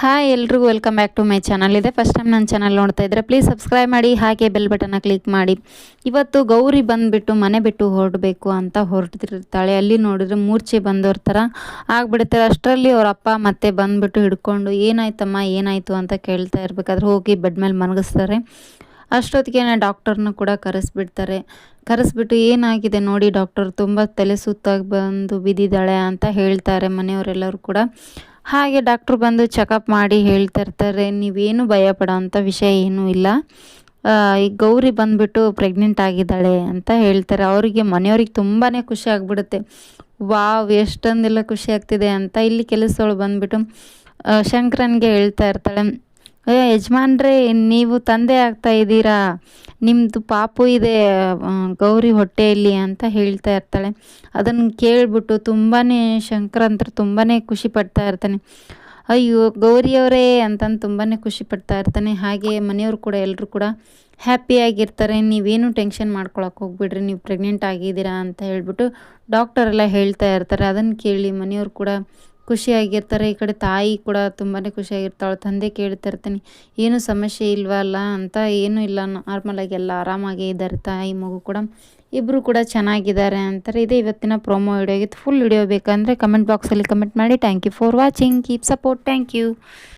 Hi ಎಲ್ರಿಗೂ welcome back to my channel ಇದೆ first time ನನ್ನ ಚಾನಲ್ ನೋಡ್ತಾ ಇದ್ದರೆ ಪ್ಲೀಸ್ ಸಬ್ಸ್ಕ್ರೈಬ್ ಮಾಡಿ, ಹಾಗೆ ಬೆಲ್ ಬಟನ್ನ ಕ್ಲಿಕ್ ಮಾಡಿ. ಇವತ್ತು ಗೌರಿ ಬಂದುಬಿಟ್ಟು ಮನೆ ಬಿಟ್ಟು ಹೊರಡಬೇಕು ಅಂತ ಹೊರಟಿರ್ತಾಳೆ ಅಲ್ಲಿ ನೋಡಿದ್ರೆ ಮೂರ್ಛೆ ಬಂದವ್ರ ಥರ ಆಗ್ಬಿಡ್ತಾರೆ ಅಷ್ಟರಲ್ಲಿ ಅವ್ರ ಅಪ್ಪ ಮತ್ತೆ ಬಂದುಬಿಟ್ಟು ಹಿಡ್ಕೊಂಡು, ಏನಾಯ್ತಮ್ಮ, ಏನಾಯಿತು? ಅಂತ ಕೇಳ್ತಾ ಇರಬೇಕಾದ್ರೆ ಹೋಗಿ ಬೆಡ್ ಮೇಲೆ ಮಲಗಿಸ್ತಾರೆ. ಅಷ್ಟೊತ್ತಿಗೆ ಡಾಕ್ಟರ್ನ ಕೂಡ ಕರೆಸ್ಬಿಡ್ತಾರೆ. ಕರೆಸ್ಬಿಟ್ಟು, ಏನಾಗಿದೆ ನೋಡಿ ಡಾಕ್ಟರ್ ತುಂಬ ತಲೆ ಸುತ್ತಾಗಿ ಬಂದು ಬಿದ್ದಿದ್ದಾಳೆ ಅಂತ ಹೇಳ್ತಾರೆ ಮನೆಯವರೆಲ್ಲರೂ ಕೂಡ. ಹಾಗೆ ಡಾಕ್ಟ್ರು ಬಂದು ಚೆಕಪ್ ಮಾಡಿ ಹೇಳ್ತಾ ಇರ್ತಾರೆ, ನೀವೇನು ಭಯ ಅಂಥ ವಿಷಯ ಏನೂ ಇಲ್ಲ. ಈ ಗೌರಿ ಬಂದುಬಿಟ್ಟು ಪ್ರೆಗ್ನೆಂಟ್ ಆಗಿದ್ದಾಳೆ ಅಂತ ಹೇಳ್ತಾರೆ. ಅವರಿಗೆ, ಮನೆಯವ್ರಿಗೆ ತುಂಬಾ ಖುಷಿ ಆಗಿಬಿಡುತ್ತೆ. ವಾವ್, ಎಷ್ಟೊಂದೆಲ್ಲ ಖುಷಿ ಆಗ್ತಿದೆ ಅಂತ. ಇಲ್ಲಿ ಕೆಲಸದವಳು ಬಂದುಬಿಟ್ಟು ಶಂಕರನ್ಗೆ ಹೇಳ್ತಾ ಇರ್ತಾಳೆ ಯಜಮಾನ್ರೆ, ನೀವು ತಂದೆ ಆಗ್ತಾ ಇದ್ದೀರಾ? ನಿಮ್ಮದು ಪಾಪು ಇದೆ ಗೌರಿ ಹೊಟ್ಟೆಯಲ್ಲಿ ಅಂತ ಹೇಳ್ತಾ ಇರ್ತಾಳೆ. ಅದನ್ನು ಕೇಳಿಬಿಟ್ಟು ತುಂಬಾ ಶಂಕರಂತ್ರ ತುಂಬಾ ಖುಷಿ ಪಡ್ತಾ ಇರ್ತಾನೆ. ಅಯ್ಯೋ, ಗೌರಿಯವರೇ ಅಂತಂದು ತುಂಬಾ ಖುಷಿ ಪಡ್ತಾ ಇರ್ತಾನೆ. ಹಾಗೆ ಮನೆಯವರು ಕೂಡ ಎಲ್ಲರೂ ಕೂಡ ಹ್ಯಾಪಿಯಾಗಿರ್ತಾರೆ ನೀವೇನು ಟೆನ್ಷನ್ ಮಾಡ್ಕೊಳಕ್ಕೆ ಹೋಗ್ಬಿಡ್ರಿ, ನೀವು ಪ್ರೆಗ್ನೆಂಟ್ ಆಗಿದ್ದೀರಾ ಅಂತ ಹೇಳ್ಬಿಟ್ಟು ಡಾಕ್ಟರೆಲ್ಲ ಹೇಳ್ತಾ ಇರ್ತಾರೆ. ಅದನ್ನು ಕೇಳಿ ಮನೆಯವರು ಕೂಡ ಖುಷಿಯಾಗಿರ್ತಾರೆ. ಈ ಕಡೆ ತಾಯಿ ಕೂಡ ತುಂಬಾ ಖುಷಿಯಾಗಿರ್ತಾಳೆ. ತಂದೆ ಕೇಳ್ತಾ ಇರ್ತೀನಿ ಏನು ಸಮಸ್ಯೆ ಇಲ್ವಲ್ಲ ಅಂತ ಏನೂ ಇಲ್ಲ. ನಾರ್ಮಲಾಗಿ ಎಲ್ಲ ಆರಾಮಾಗೇ ಇದ್ದಾರೆ ತಾಯಿ, ಮಗು ಕೂಡ. ಇಬ್ಬರು ಕೂಡ ಚೆನ್ನಾಗಿದ್ದಾರೆ. ಅಂತಾರೆ. ಇದೇ ಇವತ್ತಿನ ಪ್ರೋಮೋ ವಿಡಿಯೋ ಆಗಿತ್ತು ಫುಲ್ ವಿಡಿಯೋ ಬೇಕಂದರೆ ಕಮೆಂಟ್ ಬಾಕ್ಸಲ್ಲಿ ಕಮೆಂಟ್ ಮಾಡಿ. Thank you for watching keep support thank you